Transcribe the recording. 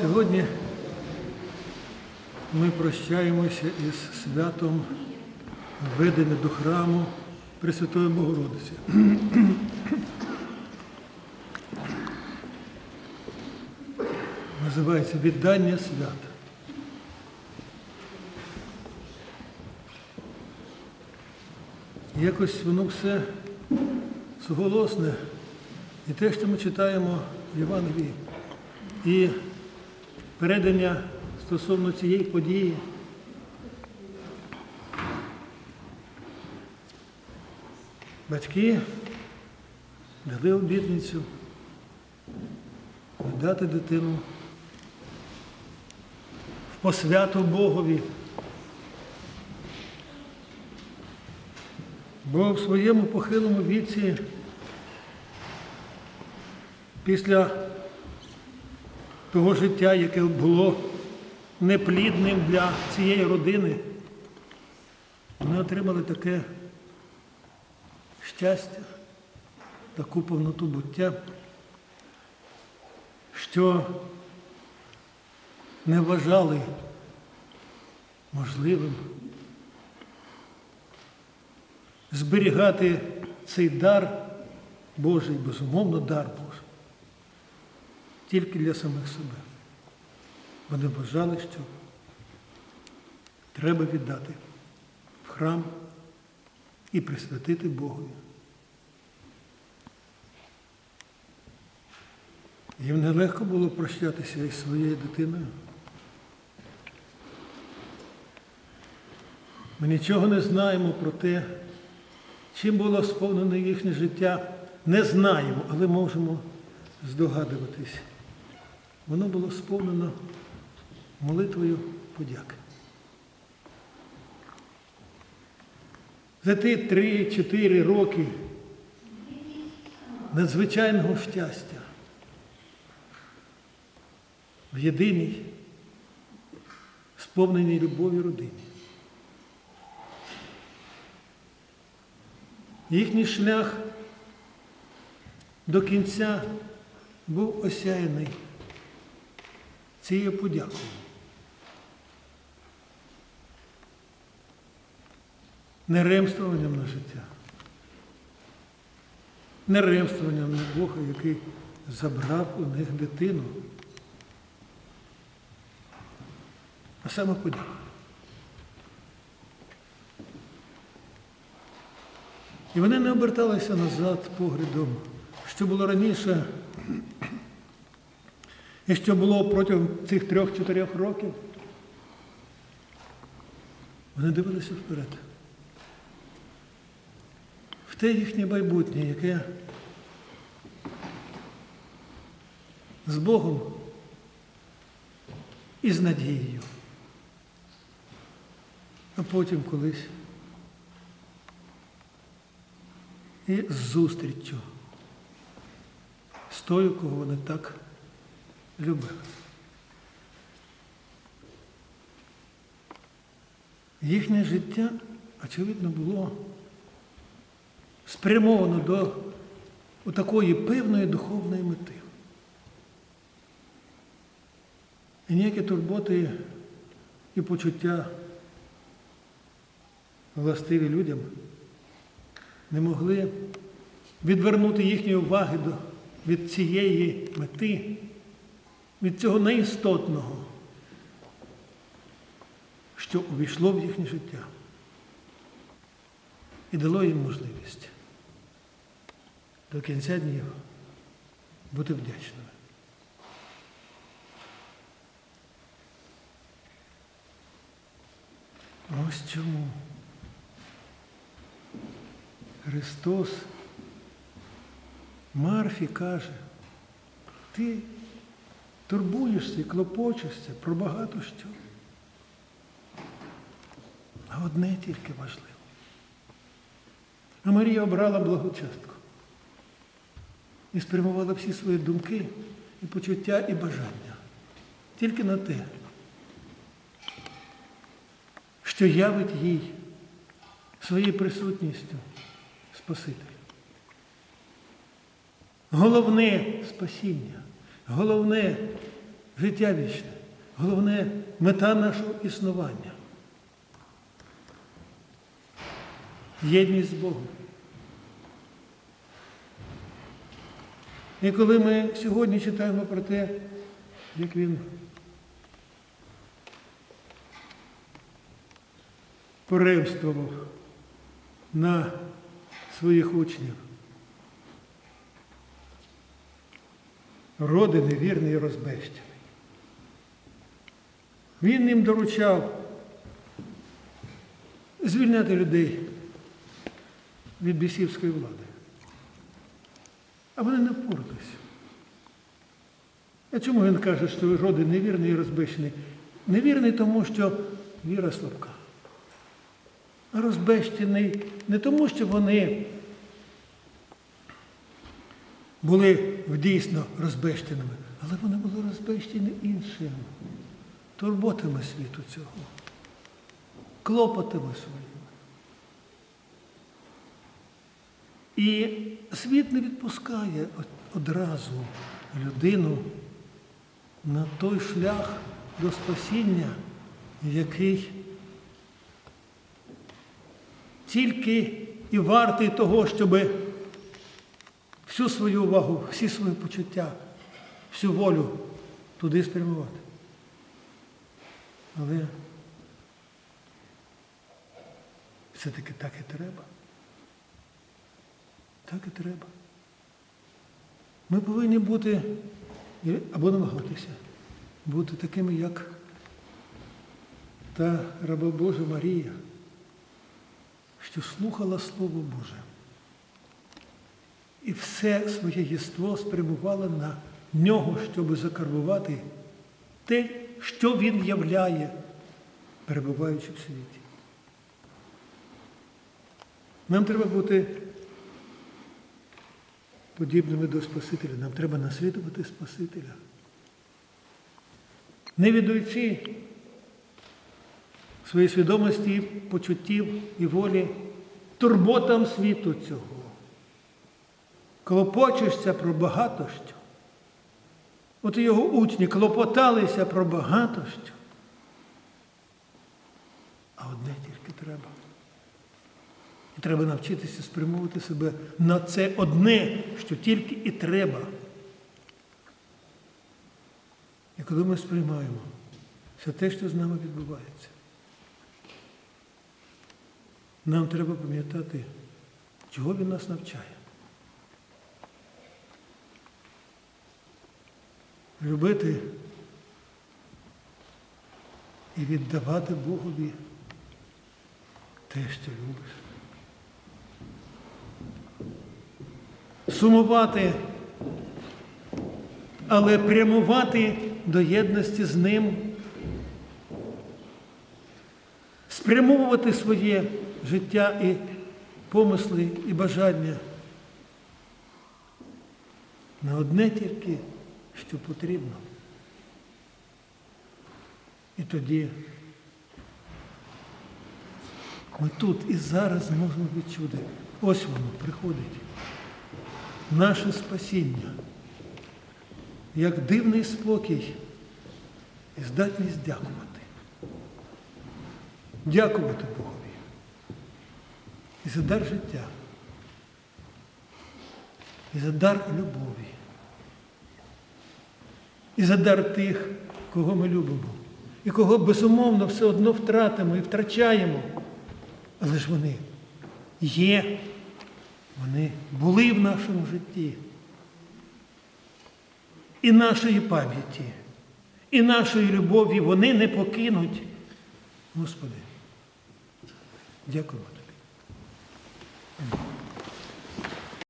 Сьогодні ми прощаємося із святом введення до храму Пресвятої Богородиці. Називається віддання свят. Якось воно все суголосне. І те, що ми читаємо в Євангелії, передання стосовно цієї події. Батьки дали обітницю віддати дитину в посвяту Богові. Бо в своєму похилому віці після того життя, яке було неплідним для цієї родини, вони отримали таке щастя, таку повноту буття, що не вважали можливим зберігати цей дар Божий, безумовно, дар тільки для самих себе. Вони вважали, що треба віддати в храм і присвятити Богові. Їм нелегко було прощатися із своєю дитиною. Ми нічого не знаємо про те, чим було сповнене їхнє життя. Не знаємо, але можемо здогадуватись. Воно було сповнено молитвою подяки. За ті три-чотири роки надзвичайного щастя в єдиній, сповненій любові родині. Їхній шлях до кінця був осяяний цією подякою. Не ремствуванням на життя, не ремствуванням на Бога, який забрав у них дитину, а саме подяка. І вони не оберталися назад поглядом, що було раніше, і що було протягом цих трьох-чотирьох років. Вони дивилися вперед. В те їхнє майбутнє, яке з Богом і з надією. А потім колись і з зустріччю з тою, кого вони так любили. Їхнє життя, очевидно, було спрямовано до такої певної духовної мети. І ніякі турботи і почуття властиві людям не могли відвернути їхньої уваги від цієї мети, від цього неістотного, що увійшло в їхнє життя і дало їм можливість до кінця днів бути вдячними. Ось чому Христос Марфі каже, ти турбуєшся і клопочешся про багато що. А одне тільки важливо. А Марія обрала благочастку і спрямувала всі свої думки і почуття і бажання тільки на те, що явить їй своєю присутністю Спаситель. Головне спасіння, головне життя вічне. Головне мета нашого існування. Єдність з Богом. І коли ми сьогодні читаємо про те, як він поремствував на своїх учнів, роди невірний розбещений. Він їм доручав звільняти людей від бісівської влади. А вони не впоралися. А чому він каже, що роди невірний і розбещений? Невірний тому, що віра слабка. А розбещений не тому, що вони були дійсно розбещеними, але вони були розбещені іншим, турботами світу цього, клопотами своїми. І світ не відпускає одразу людину на той шлях до спасіння, який тільки і вартий того, щоб всю свою увагу, всі свої почуття, всю волю туди спрямувати. Але все-таки так і треба. Так і треба. Ми повинні бути або намагатися бути такими, як та раба Божа Марія, що слухала Слово Боже. І все своє єство спрямувала на нього, щоб закарбувати те, що він являє, перебуваючи в світі. Нам треба бути подібними до Спасителя. Нам треба наслідувати Спасителя. Не віддаючи своєї свідомості, почуттів і волі турботам світу цього. Клопочешся про багато що. От його учні клопоталися про багато що. А одне тільки треба. І треба навчитися спрямовувати себе на це одне, що тільки і треба. І коли ми сприймаємо все те, що з нами відбувається, нам треба пам'ятати, чого він нас навчає. Любити і віддавати Богові те, що любиш. Сумувати, але прямувати до єдності з ним, спрямовувати своє життя і помисли, і бажання на одне тільки, що потрібно. І тоді ми тут і зараз можемо відчути. Ось воно приходить. Наше спасіння, як дивний спокій і здатність дякувати. Дякувати Богові. І за дар життя, і за дар любові, і за дар тих, кого ми любимо, і кого безумовно все одно втратимо і втрачаємо. Але ж вони є, вони були в нашому житті. І нашої пам'яті, і нашої любові вони не покинуть. Господи, дякуємо тобі.